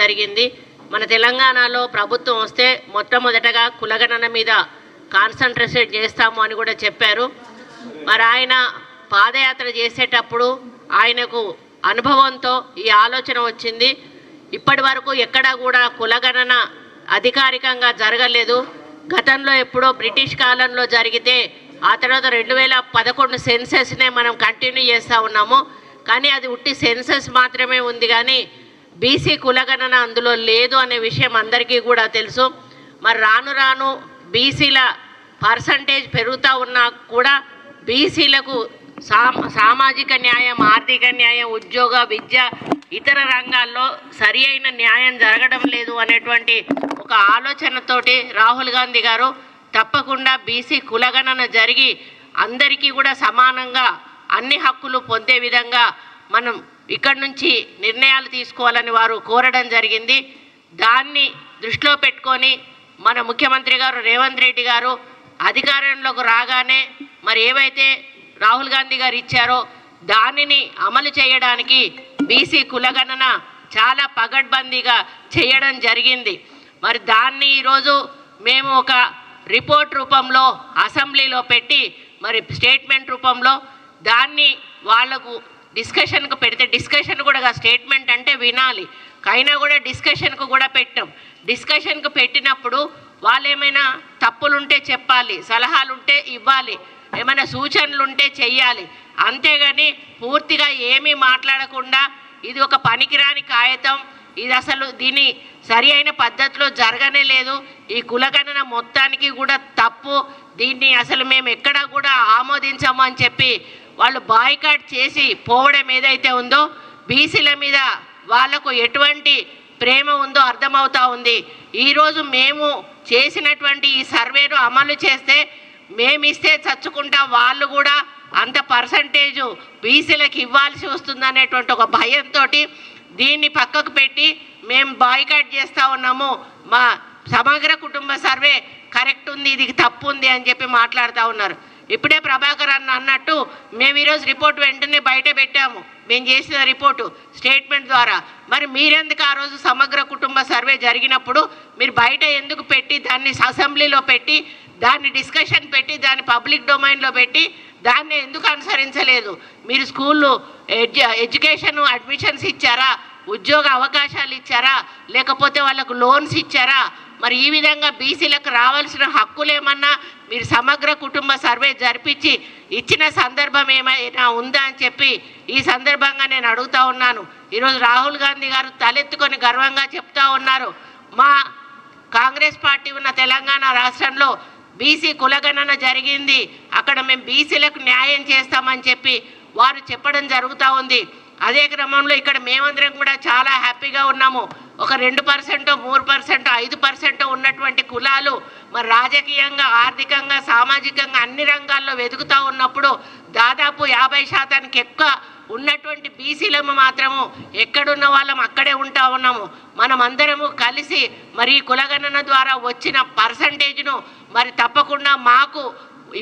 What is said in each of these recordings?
జరిగింది. మన తెలంగాణలో ప్రభుత్వం వస్తే మొట్టమొదటగా కులగణన మీద కాన్సన్ట్రేషన్ చేస్తాము అని కూడా చెప్పారు. మరి ఆయన పాదయాత్ర చేసేటప్పుడు ఆయనకు అనుభవంతో ఈ ఆలోచన వచ్చింది. ఇప్పటి వరకు ఎక్కడా కూడా కులగణన అధికారికంగా జరగలేదు. గతంలో ఎప్పుడో బ్రిటిష్ కాలంలో జరిగితే ఆ తర్వాత రెండు వేల పదకొండు సెన్సెస్నే మనం కంటిన్యూ చేస్తూ ఉన్నాము. కానీ అది ఉట్టి సెన్సెస్ మాత్రమే ఉంది కానీ బీసీ కులగణన అందులో లేదు అనే విషయం అందరికీ కూడా తెలుసు. మరి రాను రాను బీసీల పర్సంటేజ్ పెరుగుతూ ఉన్నా కూడా బీసీలకు సామాజిక న్యాయం ఆర్థిక న్యాయం ఉద్యోగ విద్య ఇతర రంగాల్లో సరి అయిన న్యాయం జరగడం లేదు అనేటువంటి ఒక ఆలోచనతోటి రాహుల్ గాంధీ గారు తప్పకుండా బీసీ కులగణన జరిగి అందరికీ కూడా సమానంగా అన్ని హక్కులు పొందే విధంగా మనం ఇక్కడి నుంచి నిర్ణయాలు తీసుకోవాలని వారు కోరడం జరిగింది. దాన్ని దృష్టిలో పెట్టుకొని మన ముఖ్యమంత్రి గారు రేవంత్ రెడ్డి గారు అధికారంలోకి రాగానే మరి ఏవైతే రాహుల్ గాంధీ గారు ఇచ్చారో దానిని అమలు చేయడానికి బీసీ కులగణన చాలా పగడ్బందీగా చేయడం జరిగింది. మరి దాన్ని ఈరోజు మేము ఒక రిపోర్ట్ రూపంలో అసెంబ్లీలో పెట్టి మరి స్టేట్మెంట్ రూపంలో దాన్ని వాళ్ళకు డిస్కషన్కు పెడితే డిస్కషన్ కూడా స్టేట్మెంట్ అంటే వినాలి. అయినా కూడా డిస్కషన్కు కూడా పెట్టాం. డిస్కషన్కు పెట్టినప్పుడు వాళ్ళు ఏమైనా తప్పులుంటే చెప్పాలి సలహాలుంటే ఇవ్వాలి ఏమైనా సూచనలు ఉంటే చెయ్యాలి. అంతేగాని పూర్తిగా ఏమీ మాట్లాడకుండా ఇది ఒక పనికిరాని కాగితం ఇది అసలు దీని సరి అయిన పద్ధతిలో జరగనే లేదు. ఈ కులగణన మొత్తానికి కూడా తప్పు. దీన్ని అసలు మేము ఎక్కడా కూడా ఆమోదించము అని చెప్పి వాళ్ళు బాయ్కాట్ చేసి పోవడం ఏదైతే ఉందో బీసీల మీద వాళ్ళకు ఎటువంటి ప్రేమ ఉందో అర్థమవుతా ఉంది. ఈరోజు మేము చేసినటువంటి ఈ సర్వేను అమలు చేస్తే మేమిస్తే చచ్చుకుంటా వాళ్ళు కూడా అంత పర్సంటేజు బీసీలకు ఇవ్వాల్సి వస్తుందనేటువంటి ఒక భయంతో దీన్ని పక్కకు పెట్టి మేము బాయ్కాట్ చేస్తూ ఉన్నాము. మా సమగ్ర కుటుంబ సర్వే కరెక్ట్ ఉంది ఇది తప్పు ఉంది అని చెప్పి మాట్లాడుతూ ఉన్నారు. ఇప్పుడే ప్రభాకర్ అన్న అన్నట్టు మేము ఈరోజు రిపోర్ట్ వెంటనే బయట పెట్టాము. మేము చేసిన రిపోర్టు స్టేట్మెంట్ ద్వారా. మరి మీరెందుకు ఆ రోజు సమగ్ర కుటుంబ సర్వే జరిగినప్పుడు మీరు బయట ఎందుకు పెట్టి దాన్ని అసెంబ్లీలో పెట్టి దాన్ని డిస్కషన్ పెట్టి దాన్ని పబ్లిక్ డొమైన్లో పెట్టి దాన్ని ఎందుకు అనుసరించలేదు? మీరు స్కూళ్ళు ఎడ్యుకేషన్ అడ్మిషన్స్ ఇచ్చారా? ఉద్యోగ అవకాశాలు ఇచ్చారా? లేకపోతే వాళ్ళకు లోన్స్ ఇచ్చారా? మరి ఈ విధంగా బీసీలకు రావాల్సిన హక్కులేమన్నా మీరు సమగ్ర కుటుంబ సర్వే జరిపించి ఇచ్చిన సందర్భం ఏమైనా ఉందా అని చెప్పి ఈ సందర్భంగా నేను అడుగుతా ఉన్నాను. ఈరోజు రాహుల్ గాంధీ గారు తలెత్తుకొని గర్వంగా చెప్తా ఉన్నారు. మా కాంగ్రెస్ పార్టీ ఉన్న తెలంగాణ రాష్ట్రంలో బీసీ కులగణన జరిగింది. అక్కడ మేము బీసీలకు న్యాయం చేస్తామని చెప్పి వారు చెప్పడం జరుగుతూ ఉంది. అదే క్రమంలో ఇక్కడ మేమందరం కూడా చాలా హ్యాపీగా ఉన్నాము. ఒక రెండు పర్సెంట్ మూడు పర్సెంట్ ఐదు పర్సెంట్ ఉన్నటువంటి కులాలు మరి రాజకీయంగా ఆర్థికంగా సామాజికంగా అన్ని రంగాల్లో వెతుకుతూ ఉన్నప్పుడు దాదాపు యాభై శాతానికి ఎక్కువ ఉన్నటువంటి బీసీలము మాత్రము ఎక్కడున్న వాళ్ళం అక్కడే ఉంటా ఉన్నాము. మనం అందరము కలిసి మరి కులగణన ద్వారా వచ్చిన పర్సంటేజ్ను మరి తప్పకుండా మాకు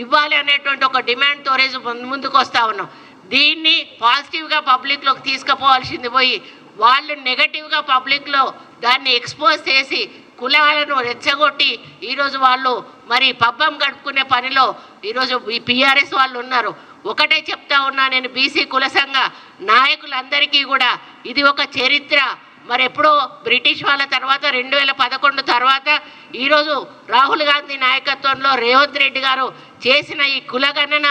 ఇవ్వాలి అనేటువంటి ఒక డిమాండ్తో రేజు ముందుకు వస్తూ ఉన్నాం. దీన్ని పాజిటివ్గా పబ్లిక్లోకి తీసుకుపోవాల్సింది పోయి వాళ్ళు నెగటివ్గా పబ్లిక్లో దాన్ని ఎక్స్పోజ్ చేసి కులాలను రెచ్చగొట్టి ఈరోజు వాళ్ళు మరి పబ్బం గడుపుకునే పనిలో ఈరోజు ఈ పిఆర్ఎస్ వాళ్ళు ఉన్నారు. ఒకటే చెప్తా ఉన్నా నేను బీసీ కుల సంఘ నాయకులందరికీ కూడా ఇది ఒక చరిత్ర. మరి ఎప్పుడో బ్రిటిష్ వాళ్ళ తర్వాత రెండు వేల పదకొండు తర్వాత ఈరోజు రాహుల్ గాంధీ నాయకత్వంలో రేవంత్ రెడ్డి గారు చేసిన ఈ కులగణన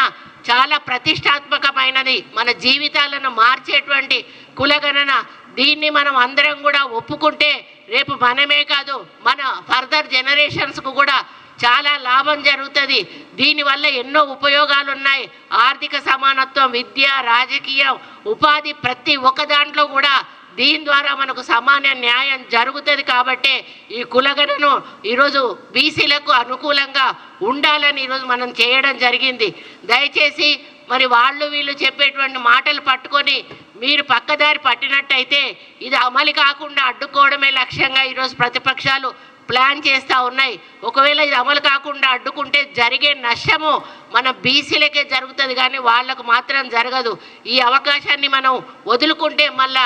చాలా ప్రతిష్టాత్మకమైనది. మన జీవితాలను మార్చేటువంటి కులగణన. దీన్ని మనం అందరం కూడా ఒప్పుకుంటే రేపు మనమే కాదు మన ఫర్దర్ జనరేషన్స్కు కూడా చాలా లాభం జరుగుతుంది. దీనివల్ల ఎన్నో ఉపయోగాలు ఉన్నాయి ఆర్థిక సమానత్వం విద్య రాజకీయం ఉపాధి ప్రతి ఒక్క దాంట్లో కూడా దీని ద్వారా మనకు సమాన న్యాయం జరుగుతుంది కాబట్టే ఈ కులగణను ఈరోజు బీసీలకు అనుకూలంగా ఉండాలని ఈరోజు మనం చేయడం జరిగింది. దయచేసి మరి వాళ్ళు వీళ్ళు చెప్పేటువంటి మాటలు పట్టుకొని మీరు పక్కదారి పట్టినట్టయితే ఇది అమలు కాకుండా అడ్డుకోవడమే లక్ష్యంగా ఈరోజు ప్రతిపక్షాలు ప్లాన్ చేస్తూ ఉన్నాయి. ఒకవేళ ఇది అమలు కాకుండా అడ్డుకుంటే జరిగే నష్టము మన బీసీలకే జరుగుతుంది కానీ వాళ్ళకు మాత్రం జరగదు. ఈ అవకాశాన్ని మనం వదులుకుంటే మళ్ళా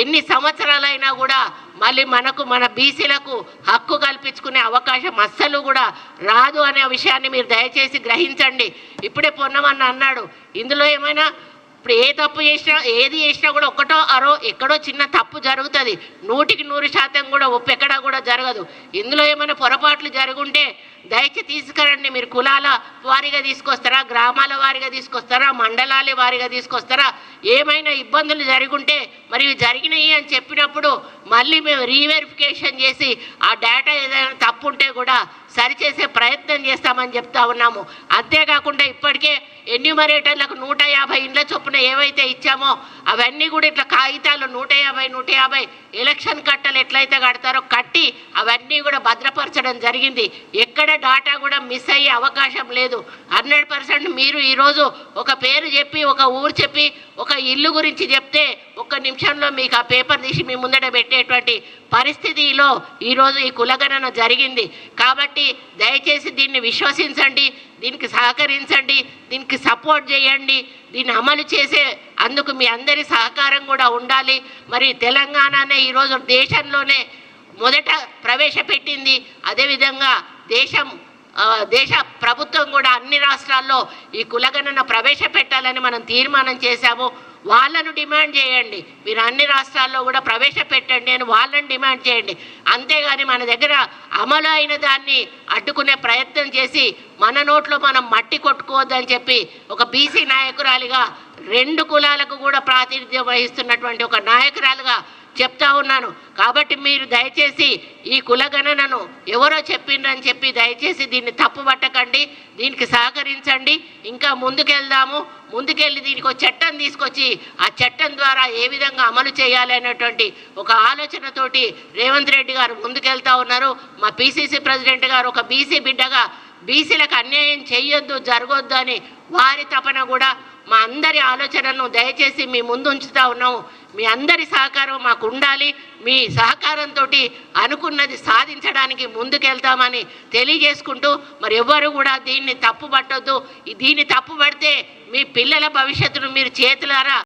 ఎన్ని సంవత్సరాలైనా కూడా మళ్ళీ మనకు మన బీసీలకు హక్కు కల్పించుకునే అవకాశం అస్సలు కూడా రాదు అనే విషయాన్ని మీరు దయచేసి గ్రహించండి. ఇప్పుడే పొన్నమన్న అన్నాడు ఇందులో ఏమైనా ఇప్పుడు ఏ తప్పు చేసినా ఏది చేసినా కూడా ఒకటో అరో ఎక్కడో చిన్న తప్పు జరుగుతుంది. నూటికి నూరు శాతం కూడా ఒప్పెక్కడా కూడా జరగదు. ఇందులో ఏమైనా పొరపాట్లు జరుగుంటే దయచేసి తీసుకురండి మీరు కులాల వారీగా తీసుకొస్తారా గ్రామాల వారీగా తీసుకొస్తారా మండలాల వారీగా తీసుకొస్తారా? ఏమైనా ఇబ్బందులు జరుగుంటే మరి జరిగినాయి అని చెప్పినప్పుడు మళ్ళీ మేము రీవెరిఫికేషన్ చేసి ఆ డేటా ఏదైనా తప్పు ఉంటే కూడా సరిచేసే ప్రయత్నం చేస్తామని చెప్తా ఉన్నాము. అంతేకాకుండా ఇప్పటికే ఎన్యూమరేటర్లకు నూట యాభై ఇండ్ల చొప్పున ఏవైతే ఇచ్చామో అవన్నీ కూడా ఇట్లా కాగితాలు నూట యాభై నూట యాభై ఎలక్షన్ కట్టలు ఎట్లయితే కడతారో కట్టి అవన్నీ కూడా భద్రపరచడం జరిగింది. ఎక్కడ డాటా కూడా మిస్ అయ్యే అవకాశం లేదు. హండ్రెడ్ పర్సెంట్ మీరు ఈరోజు ఒక పేరు చెప్పి ఒక ఊరు చెప్పి ఒక ఇల్లు గురించి చెప్తే ఒక్క నిమిషంలో మీకు ఆ పేపర్ తీసి మీ ముందట పెట్టేటువంటి పరిస్థితిలో ఈరోజు ఈ కులగణన జరిగింది. కాబట్టి దయచేసి దీన్ని విశ్వసించండి దీనికి సహకరించండి దీనికి సపోర్ట్ చేయండి దీన్ని అమలు చేసే అందుకు మీ అందరి సహకారం కూడా ఉండాలి. మరి తెలంగాణనే ఈరోజు దేశంలోనే మొదట ప్రవేశపెట్టింది. అదేవిధంగా దేశం దేశ ప్రభుత్వం కూడా అన్ని రాష్ట్రాల్లో ఈ కులగణన ప్రవేశపెట్టాలని మనం తీర్మానం చేశాము. వాళ్ళను డిమాండ్ చేయండి. మీరు అన్ని రాష్ట్రాల్లో కూడా ప్రవేశపెట్టండి అని వాళ్ళని డిమాండ్ చేయండి. అంతేగాని మన దగ్గర అమలు అయిన దాన్ని అడ్డుకునే ప్రయత్నం చేసి మన నోట్లో మనం మట్టి కొట్టుకోవద్దని చెప్పి ఒక బీసీ నాయకురాలిగా రెండు కులాలకు కూడా ప్రాతినిధ్యం వహిస్తున్నటువంటి ఒక నాయకురాలుగా చెప్తా ఉన్నాను. కాబట్టి మీరు దయచేసి ఈ కులగణనను ఎవరో చెప్పిండ్రని చెప్పి దయచేసి దీన్ని తప్పు పట్టకండి దీనికి సహకరించండి. ఇంకా ముందుకెళ్దాము. ముందుకెళ్ళి దీనికి ఒక చట్టం తీసుకొచ్చి ఆ చట్టం ద్వారా ఏ విధంగా అమలు చేయాలి అనేటువంటి ఒక ఆలోచనతోటి రేవంత్ రెడ్డి గారు ముందుకెళ్తా ఉన్నారు. మా పిసిసి ప్రెసిడెంట్ గారు ఒక బీసీ బిడ్డగా బీసీలకు అన్యాయం చేయొద్దు జరగొద్దు అని వారి తపన కూడా మా అందరి ఆలోచనను దయచేసి మీ ముందు ఉంచుతా ఉన్నాము. మీ అందరి సహకారం మాకు ఉండాలి. మీ సహకారంతో అనుకున్నది సాధించడానికి ముందుకెళ్తామని తెలియజేసుకుంటూ మరి ఎవ్వరు కూడా దీన్ని తప్పు పట్టొద్దు దీన్ని తప్పు పడితే మీ పిల్లల భవిష్యత్తును మీరు చేతులారా